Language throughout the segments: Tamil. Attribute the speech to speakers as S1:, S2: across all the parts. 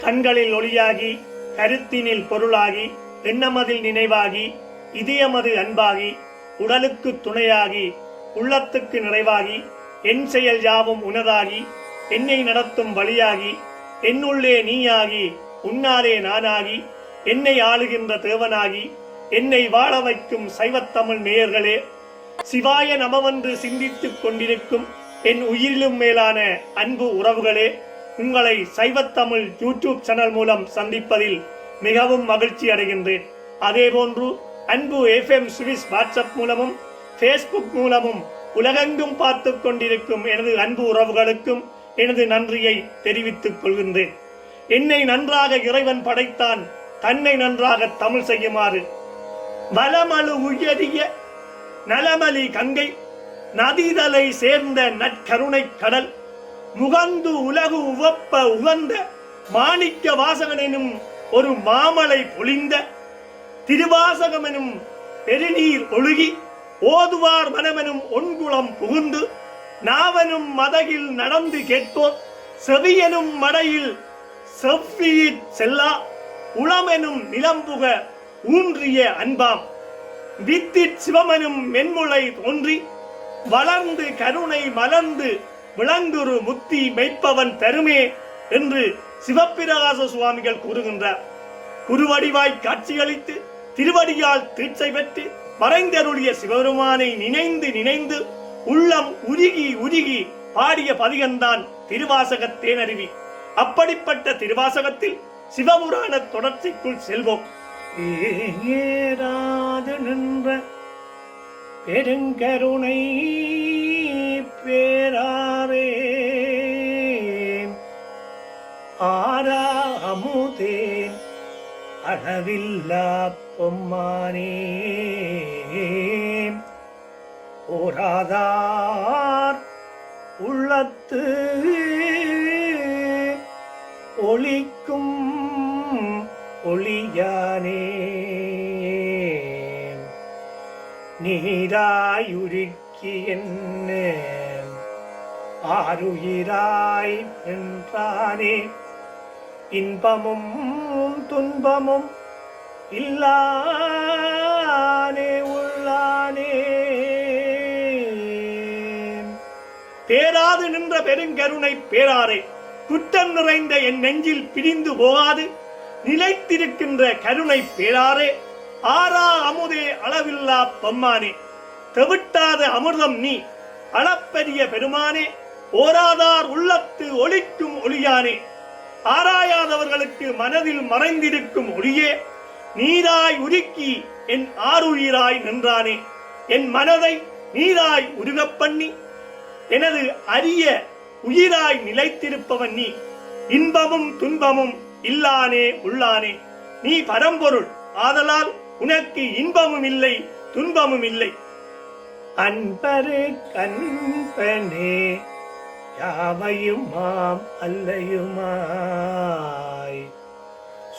S1: கண்களில் ஒளியாகி கருத்தினில் பொருளாகி எண்ணமதில் நினைவாகி இதயமது அன்பாகி உடலுக்கு துணையாகி உள்ளத்துக்கு நிறைவாகி என் செயல் யாவும் உனதாகி என்னை நடத்தும் வழியாகி என்னுள்ளே நீயாகி உன்னாலே நானாகி என்னை ஆளுகின்ற தேவனாகி என்னை வாழ வைக்கும் சைவத்தமிழ் நேயர்களே சிவாய நமவென்று சிந்தித்துக் கொண்டிருக்கும் என் உயிரிலும் மேலான அன்பு உறவுகளே உங்களை சைவத்தமிழ் யூடியூப் சேனல் மூலம் சந்திப்பதில் மிகவும் மகிழ்ச்சி அடைகின்றேன். அதேபோன்று அன்பு எஃப்எம் சுவிஸ் வாட்ஸ்அப் மூலமும் ஃபேஸ்புக் மூலமும் உலகெங்கும் பார்த்து கொண்டிருக்கும் எனது அன்பு உறவுகளுக்கும் எனது நன்றியை தெரிவித்துக் கொள்கின்றேன். என்னை நன்றாக இறைவன் படைத்தான் தன்னை நன்றாக தமிழ் செய்யுமாறு. வலமலு உயரிய நலமலி கங்கை நதிதலை சேர்ந்த நற்கருணை கடல் முகந்து உலகு உவப்ப உகந்த மாணிக்க வாசகனும் ஒரு மாமலை பொழிந்த திருவாசகமெனும் பெருநீர் ஒழுகி ஓதுவார் மனமெனும் ஒன்குளம் புகுந்து நாவனும் மதகில் நடந்து கேட்போர் செவியனும் மடையில் செவ்வியிற் செல்லா உளமெனும் நிலம்புக ஊன்றிய அன்பாம். வித்திற் சிவமனும் மென்முளை தோன்றி வளர்ந்து கருணை மலர்ந்து விளங்குரு முத்தி மெய்ப்பவன் பெருமே என்று சிவப்பிரகாச சுவாமிகள் கூறுகின்றார் குருவடிவாய் காட்சியளித்து திருவடியால் தீட்சை பெற்று மறைந்தருளிய சிவபெருமானை நினைந்து நினைந்து உள்ளம் உருகி உருகி பாடிய பதிகம்தான் திருவாசகத்தேன் அருவி. அப்படிப்பட்ட திருவாசகத்தில் சிவபுராண தொடர்ச்சிக்குள் செல்வோம். நின்ற பெருங்கருணை பேராரே ஆரா அமுதே அளவில்லா பொம்மானே. போராதார் உள்ளத்து ஒளிக்கும் ஒளியானே. நீராயுருக்கி என்ன ஆருயிராய் என்றானே இன்பமும் துன்பமும் இல்லானே உள்ளானே. பேராது நின்ற பெருங்கருணை பேராரே குற்றம் நிறைந்த என் நெஞ்சில் பிரிந்து போகாது. நிலைத்திருக்கின்ற கருணை பேராரே ஆறா அமுதே அளவில்லா பொம்மானே. தவிட்டாத அமிர்தம் நீ அளப்பரிய பெருமானே. ஓராதார் உள்ளத்து ஒளிக்கும் ஒளியானே. ஆராயாதவர்களுக்கு மனதில் மறைந்திருக்கும் ஒளியே. நீராய் உருக்கி என் ஆருயிராய் நின்றானே. என் மனதை நீராய் உருகப் பண்ணி எனது அரிய உயிராய் நிலைத்திருப்பவன் நீ. இன்பமும் துன்பமும் இல்லானே உள்ளானே. நீ பரம்பொருள் ஆதலால் உனக்கு இன்பமும் இல்லை துன்பமும் இல்லை. அன்பரு கண்பனே யாவையும் மாம் அல்லையுமாய்.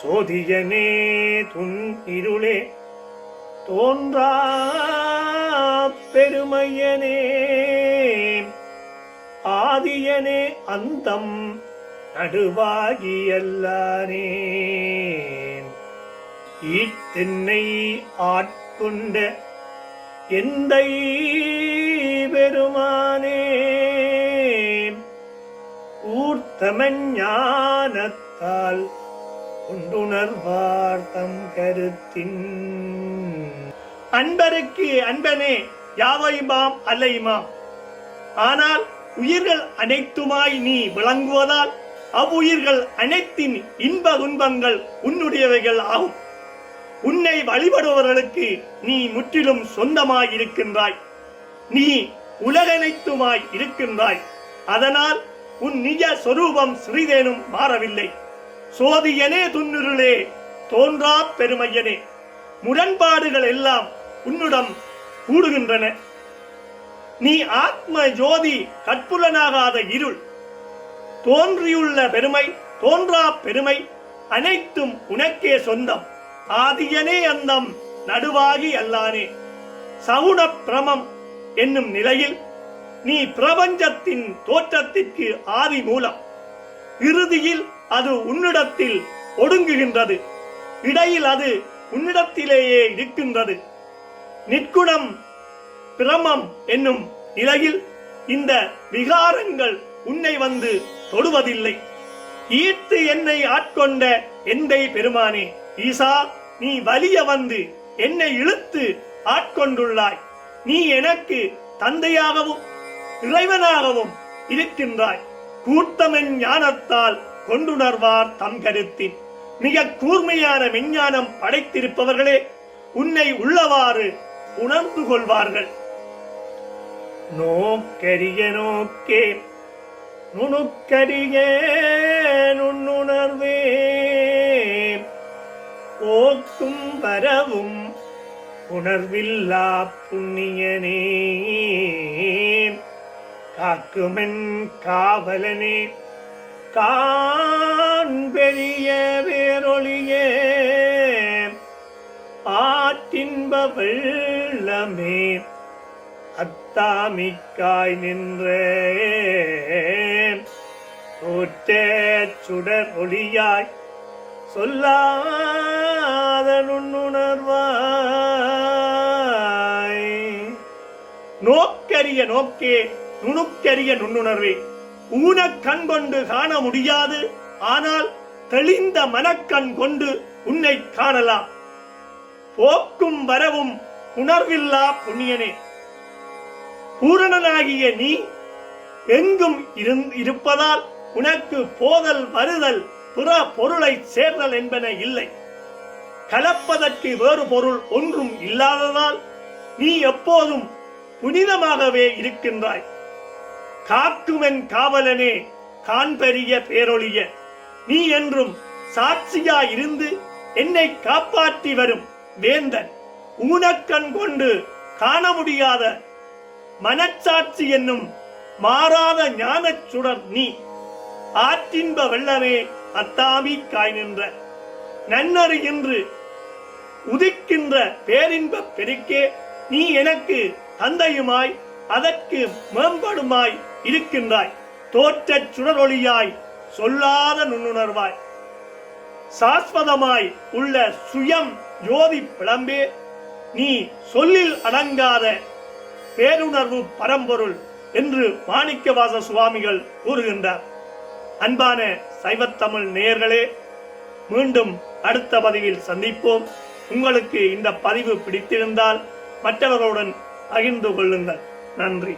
S1: சோதியனே துன் இருளே தோன்றா பெருமையனே. ஆதியனே அந்தம் நடுவாகியல்லானே ஈத்தென்னை ஆட்கொண்ட எந்தை பெருமானே. ஊர்த்தமஞானத்தால் உண்டுணர்வார் தம் கருத்தின். அன்பருக்கு அன்பனே யாவையுமாம் அல்லையுமாம் ஆனால் உயிர்கள் அனைத்துமாய் நீ விளங்குவதால் அவ்வுயிர்கள் அனைத்தின் இன்ப துன்பங்கள் உன்னுடையவைகள் ஆகும். உன்னை வழிபடுபவர்களுக்கு நீ முற்றிலும் சொந்தமாய் இருக்கின்றாய். நீ உலகனைத்துமாய் இருக்கின்றாய். அதனால் உன் நிஜ சொரூபம் சிறிதேனும் மாறவில்லை. சோதியனே துன்னுருளே தோன்றா பெருமையனே. முரண்பாடுகள் எல்லாம் உன்னிடம் கூடுகின்றன. நீ ஆத்ம ஜோதி கற்புலனாகாத இருள். தோன்றியுள்ள பெருமை தோன்றா பெருமை அனைத்தும் உனக்கே சொந்தம். ஆதியனே அந்தம் நடுவாகி அல்லானே. சகுண பிரமம் என்னும் நிலையில் நீ பிரபஞ்சத்தின் தோற்றத்திற்கு ஆதி மூலம். இறுதியில் அது உன்னிடத்தில் ஒடுங்குகின்றது. இடையில் அது உன்னிடத்திலேயே இருக்கின்றது நிற்குணம் பிரமம் என்னும் நிலையில் இந்த விகாரங்கள் உன்னை வந்து தொடுவதில்லை. ஈர்த்து என்னை ஆட்கொண்ட எந்தை பெருமானே ஈசா நீ வலிய வந்து என்னை இழுத்து ஆட்கொண்டுள்ளாய். நீ எனக்கு தந்தையாகவும் இறைவனாகவும் இருக்கின்றாய். கூட்டமின் ஞானத்தால் கொண்டுணர்வார் தம் கருத்தின் மிக கூர்மையான விஞ்ஞானம் படைத்திருப்பவர்களே உன்னை உள்ளவாறு உணர்ந்து கொள்வார்கள். நோக்கரிய நோக்கே நுணுக்கரிய நுண்ணுணர்வே போக்கும் வரவும் உணர்வில்லா புண்ணியனே. காக்குமென் காவலனே காண்பெரிய வேரொழியே வேரொளியே ஆற்றின்ப வெள்ளமே அத்தாமிக்காய் நின்ற. தோற்றே சுடர் ஒளியாய் சொல்லாத நுண்ணுணர்வாய் நோக்கரிய நோக்கே நுணுக்கரிய நுண்ணுணர்வே. ஊனக் கண் கொண்டு காண முடியாது. ஆனால் தெளிந்த மனக்கண் கொண்டு உன்னை காணலாம். போக்கும் வரவும் உணர்வில்லா புண்ணியனே. பூரணனாகிய நீ எங்கும் இருந்- இருப்பதால் உனக்கு போதல் வருதல் புற பொருளை சேர்தல் என்பன இல்லை. கலப்பதற்கு வேறு பொருள் ஒன்றும் இல்லாததால் நீ எப்போதும் புனிதமாகவே இருக்கின்றாய். காக்குமென் காவலனே காண்பெரிய பேரொழிய. நீ என்றும் சாட்சியா இருந்து என்னை காப்பாற்றி வரும் வேந்தன். ஊனக்கண் கொண்டு காண முடியாத மனச்சாட்சி என்னும் மாறாத ஞானச் சுடர் நீ. ஆற்றின்ப வெள்ளமே அத்தாமி காய் நின்ற. நன்னறு என்று உதிக்கின்ற பேரின்ப பெருக்கே நீ எனக்கு தந்தையுமாய் அதற்கு மேம்படுமாய் இருக்கின்றாய். தோற்றச் சுடரொளியாய் சொல்லாத நுண்ணுணர்வாய். சாஸ்வதமாய் உள்ள சுயம் ஜோதி பிளம்பே. நீ சொல்லில் அடங்காத பேருணர்வு பரம்பொருள் என்று மாணிக்கவாச சுவாமிகள் கூறுகின்றார். அன்பான சைவத்தமிழ் நேயர்களே மீண்டும் அடுத்த பதிவில் சந்திப்போம். உங்களுக்கு இந்த பதிவு பிடித்திருந்தால் மற்றவர்களுடன் பகிர்ந்து கொள்ளுங்கள். நன்றி.